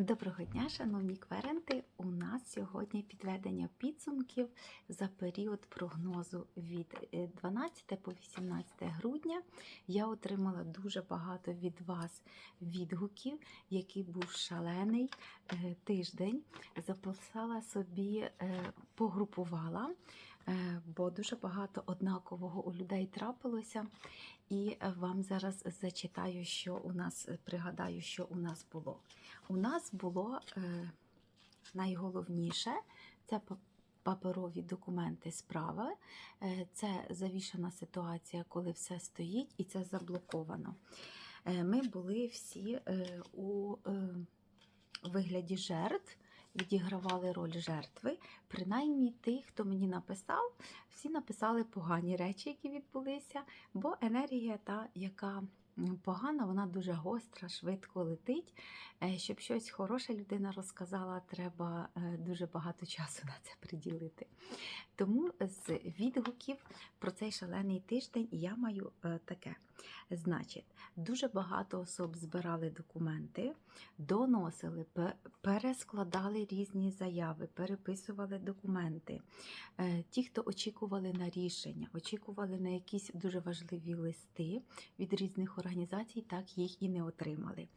Доброго дня, шановні кверенти! У нас сьогодні підведення підсумків за період прогнозу від е, 12 по 18 грудня. Я отримала дуже багато від вас відгуків, який був шалений е, тиждень. Записала собі, е, погрупувала, е, бо дуже багато однакового у людей трапилося. І е, вам зараз зачитаю, що у нас пригадаю, що у нас було. У нас було е, найголовніше це паперові документи справи. Е, це завішана ситуація, коли все стоїть і це заблоковано. Е, ми були всі е, у е, вигляді жертв. Відігравали роль жертви. Принаймні, ті, хто мені написав, всі написали погані речі, які відбулися, бо енергія та, яка погана, вона дуже гостра, швидко летить. Е, Щоб щось хороше людина розказала, треба е, дуже багато часу на це приділити. Тому з відгуків про цей шалений тиждень я маю е, таке. Значить, дуже багато особ збирали документи, доносили, перескладали різні заяви, переписували документи. Е, Ті, хто очікували на рішення, очікували на якісь дуже важливі листи від різних організацій, так їх і не отримали.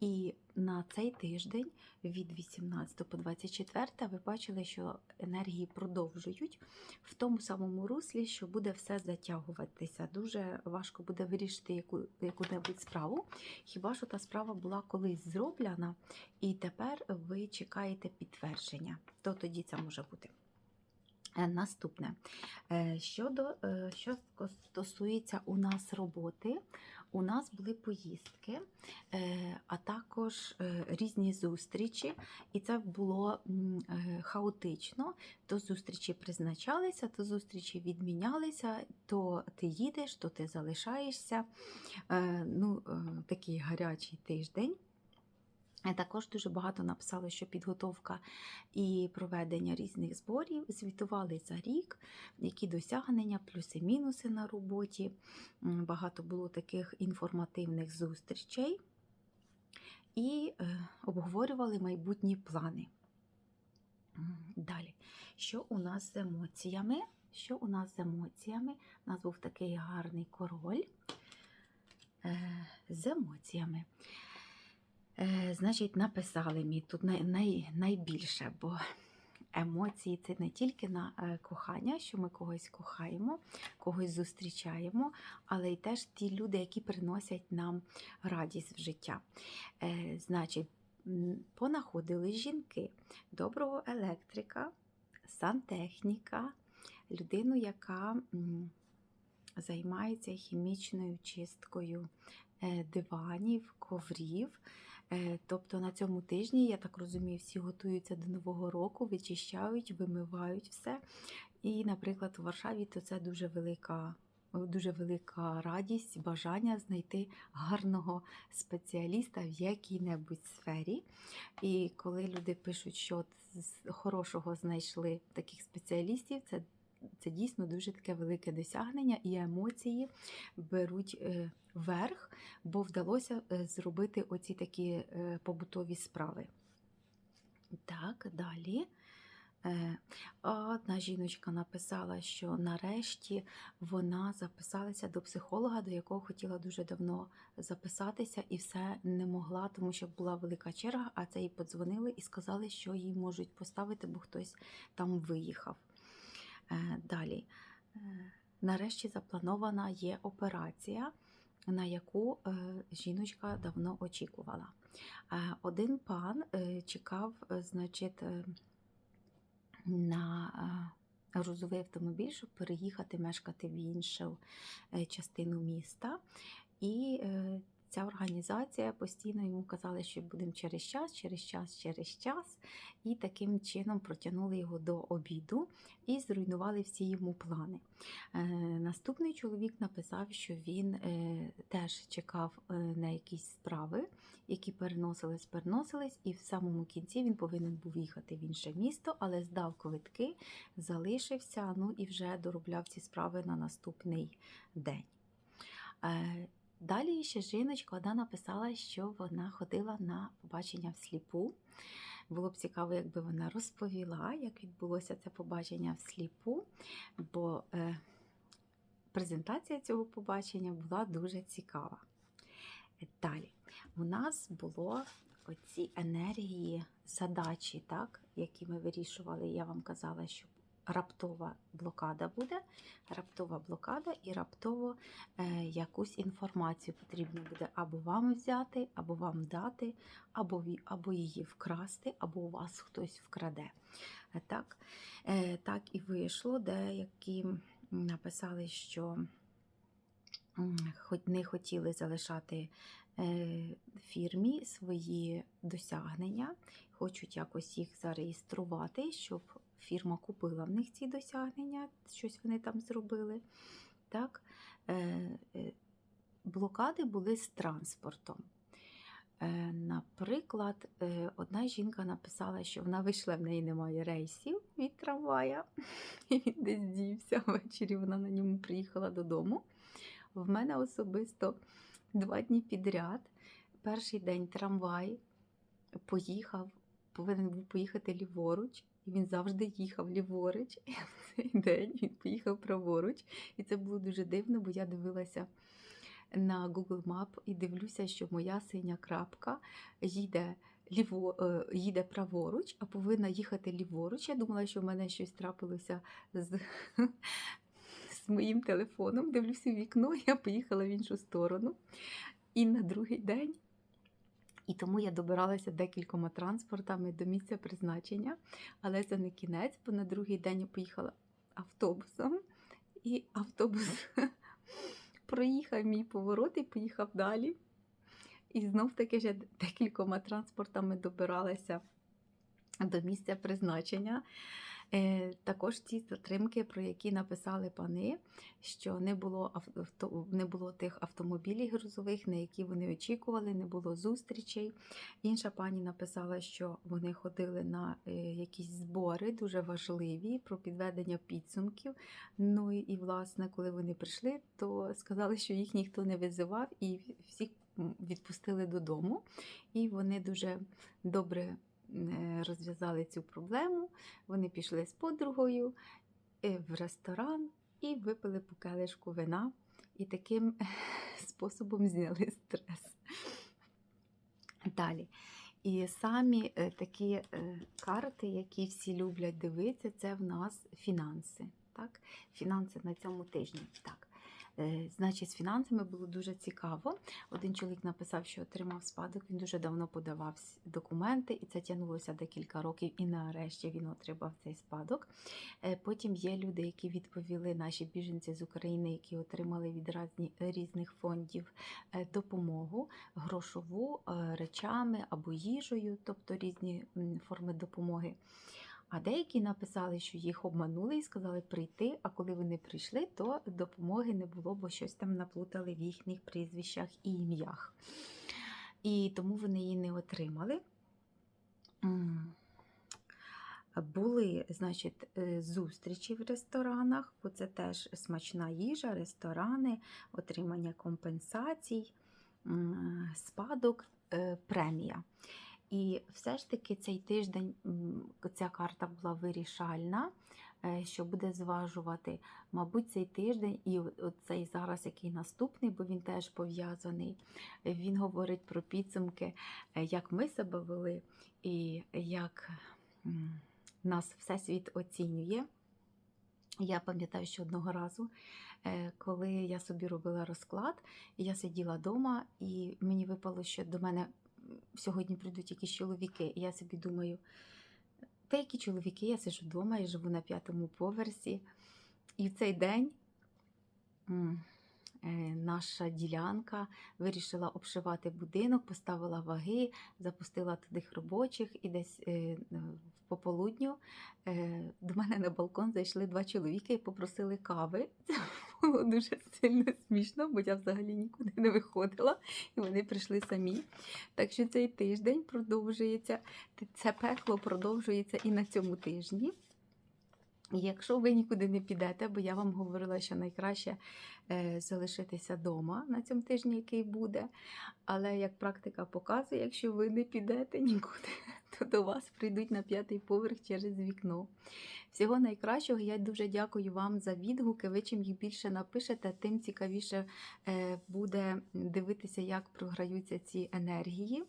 І на цей тиждень від 18 по 24 ви бачили, що енергії продовжують в тому самому руслі, що буде все затягуватися. Дуже важко буде вирішити яку, яку-небудь справу. Хіба що та справа була колись зроблена, і тепер ви чекаєте підтвердження, то тоді це може бути. Е, Наступне, Е, щодо е, що стосується у нас роботи, у нас були поїздки, е, а також е, різні зустрічі, і це було е, хаотично. То зустрічі призначалися, то зустрічі відмінялися, то ти їдеш, то ти залишаєшся. Ну, такий гарячий тиждень. Е, Також дуже багато написали, що підготовка і проведення різних зборів звітували за рік, які досягнення, плюси-мінуси на роботі. Багато було таких інформативних зустрічей і е, обговорювали майбутні плани. Далі, що у нас з емоціями? Що у нас з емоціями? У нас був такий гарний король е, з емоціями. Е, Значить, написали мені тут най, най, найбільше, бо емоції це не тільки на е, кохання, що ми когось кохаємо, когось зустрічаємо, але й теж ті люди, які приносять нам радість в життя. Е, Значить, понаходили жінки, доброго електрика, сантехніка, людину, яка займається хімічною чисткою диванів, коврів. Е, Тобто на цьому тижні, я так розумію, всі готуються до Нового року, вичищають, вимивають все. І, наприклад, в Варшаві то це дуже велика. Дуже велика радість, бажання знайти гарного спеціаліста в якій-небудь сфері. І коли люди пишуть, що з хорошого знайшли таких спеціалістів, це, це дійсно дуже таке велике досягнення, і емоції беруть е, верх, бо вдалося е, зробити оці такі е, побутові справи. Так, далі. Е, Одна жіночка написала, що нарешті вона записалася до психолога, до якого хотіла дуже давно записатися, і все не могла, тому що була велика черга, а це їй подзвонили і сказали, що їй можуть поставити, бо хтось там виїхав. Далі. Нарешті запланована є операція, на яку е, жіночка давно очікувала. Е, Один пан е, чекав, значить, на грузовий автомобіль, щоб переїхати мешкати в іншу частину міста. І ця організація постійно йому казала, що будемо через час, через час, через час. І таким чином протягнули його до обіду і зруйнували всі йому плани. Е, Наступний чоловік написав, що він е, теж чекав е, на якісь справи, які переносились, переносились, і в самому кінці він повинен був їхати в інше місто, але здав квитки, залишився, ну і вже доробляв ці справи на наступний день. Далі ще жіночка одна написала, що вона ходила на побачення всліпу. Було б цікаво, якби вона розповіла, як відбулося це побачення всліпу, бо е, презентація цього побачення була дуже цікава. Далі, у нас було оці енергії задачі, так, які ми вирішували. Я вам казала, що раптова блокада буде, раптова блокада і раптово е, якусь інформацію потрібно буде або вам взяти, або вам дати, або, або її вкрасти, або у вас хтось вкраде. Е, Так, е, так і вийшло. Деякі написали, що хоч не хотіли залишати фірмі свої досягнення, хочуть якось їх зареєструвати, щоб фірма купила в них ці досягнення, щось вони там зробили. Так? Е, е, блокади були з транспортом. Е, Наприклад, одна жінка написала, що вона вийшла, в неї немає рейсів від трамвая, і він десь дівся. Ввечері вона на ньому приїхала додому. В мене особисто два дні підряд. Перший день трамвай поїхав, повинен був поїхати ліворуч, і він завжди їхав ліворуч. І в цей день він поїхав праворуч. І це було дуже дивно, бо я дивилася на Google Map і дивлюся, що моя синя крапка їде. Ліво, е, їде праворуч, а повинна їхати ліворуч. Я думала, що в мене щось трапилося з, з моїм телефоном. Дивлюся в вікно, я поїхала в іншу сторону. І на другий день. І тому я добиралася декількома транспортами до місця призначення, але це не кінець, бо на другий день я поїхала автобусом, і автобус проїхав мій поворот і поїхав далі. І знов таки вже декількома транспортами добиралася до місця призначення. Е, Також ті затримки, про які написали пани, що не було авто, не було тих автомобілів грузових, на які вони очікували, не було зустрічей. Інша пані написала, що вони ходили на е, якісь збори дуже важливі про підведення підсумків. Ну і, власне, коли вони прийшли, то сказали, що їх ніхто не визивав і всіх відпустили додому. І вони дуже добре розв'язали цю проблему. Вони пішли з подругою е, в ресторан і випили по келишку вина, і таким способом зняли стрес. Далі. І самі е, такі е, карти, які всі люблять дивитися, це в нас фінанси. Так? Фінанси на цьому тижні. Так. Е, Значить, з фінансами було дуже цікаво. Один чоловік написав, що отримав спадок. Він дуже давно подавав документи, і це тягнулося декілька років. І нарешті він отримав цей спадок. Е, Потім є люди, які відповіли, наші біженці з України, які отримали від різних фондів е, допомогу грошову речами або їжею, тобто різні форми допомоги. А деякі написали, що їх обманули і сказали прийти. А коли вони прийшли, то допомоги не було, бо щось там наплутали в їхніх прізвищах і ім'ях. І тому вони її не отримали. Були, значить, е, зустрічі в ресторанах, бо це теж смачна їжа, ресторани, отримання компенсацій, спадок, е, премія. І все ж таки цей тиждень ця карта була вирішальна, е, що буде зважувати, мабуть, цей тиждень і оцей зараз, який наступний, бо він теж пов'язаний. Він говорить про підсумки, е, як ми себе вели і як нас Всесвіт оцінює. Я пам'ятаю, що одного разу, е, коли я собі робила розклад, я сиділа вдома, і мені випало, що до мене сьогодні прийдуть якісь чоловіки. І я собі думаю, та які чоловіки, я сижу вдома, я живу на п'ятому поверсі. І в цей день е, наша ділянка вирішила обшивати будинок, поставила ваги, запустила туди робочих, і десь е, пополудню е, до мене на балкон зайшли два чоловіки і попросили кави. Це було дуже сильно смішно, бо я взагалі нікуди не виходила, і вони прийшли самі. Так що цей тиждень продовжується, це пекло продовжується і на цьому тижні. Якщо ви нікуди не підете, бо я вам говорила, що найкраще е, залишитися вдома на цьому тижні, який буде. Але як практика показує, якщо ви не підете нікуди, то до вас прийдуть на п'ятий поверх через вікно. Всього найкращого. Я дуже дякую вам за відгуки. Ви чим їх більше напишете, тим цікавіше е, буде дивитися, як програються ці енергії.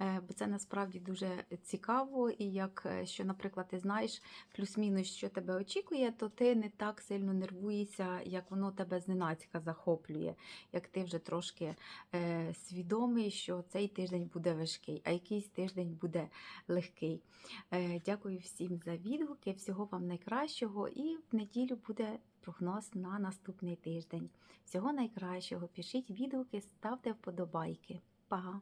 Е, Бо це насправді дуже цікаво, і як е, що, наприклад, ти знаєш плюс-мінус, що тебе очікує, то ти не так сильно нервуєшся, як воно тебе зненацька захоплює, як ти вже трошки е, свідомий, що цей тиждень буде важкий, а якийсь тиждень буде легкий. Е, дякую всім за відгуки, всього вам найкращого, і в неділю буде прогноз на наступний тиждень. Всього найкращого. Пишіть відгуки, ставте вподобайки. Па!